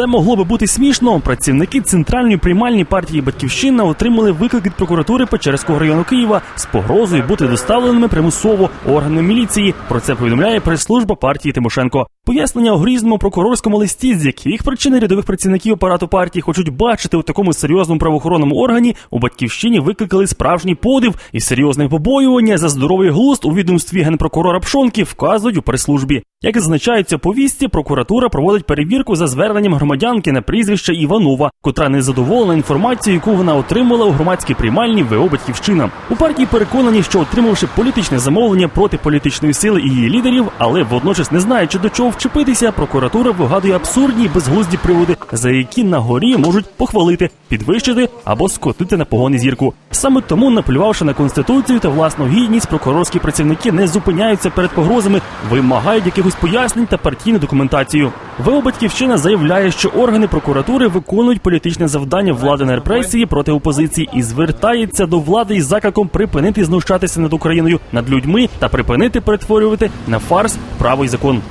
це могло би бути смішно. Працівники центральної приймальні партії Батьківщина отримали виклик від прокуратури Печерського району Києва з погрозою бути доставленими примусово органами міліції. Про це повідомляє прес-служба партії Тимошенко. Пояснення у грізному прокурорському листі, з яких причин рядових працівників апарату партії хочуть бачити у такому серйозному правоохоронному органі, у батьківщині викликали справжній подив і серйозне побоювання за здоровий глузд у відомстві генпрокурора Пшонки вказують у прес-службі. Як зазначається повісті, прокуратура проводить перевірку за зверненням громадянки на прізвище Іванова, котра не задоволена інформацією, яку вона отримала у громадській приймальні ВО Батьківщина. У партії переконані, що отримавши політичне замовлення проти політичної сили і її лідерів, але водночас не знаючи до чого вчепитися, прокуратура вигадує абсурдні безглузді приводи, за які на горі можуть похвалити, підвищити або скотити на погони зірку. Саме тому, наплювавши на конституцію та власну гідність, прокурорські працівники не зупиняються перед погрозами, вимагають якихось пояснень та партійну документацію. ВО Батьківщина заявляє, що органи прокуратури виконують політичне завдання влади на репресії проти опозиції і звертається до влади із закликом припинити знущатися над Україною, над людьми та припинити перетворювати на фарс право і закон.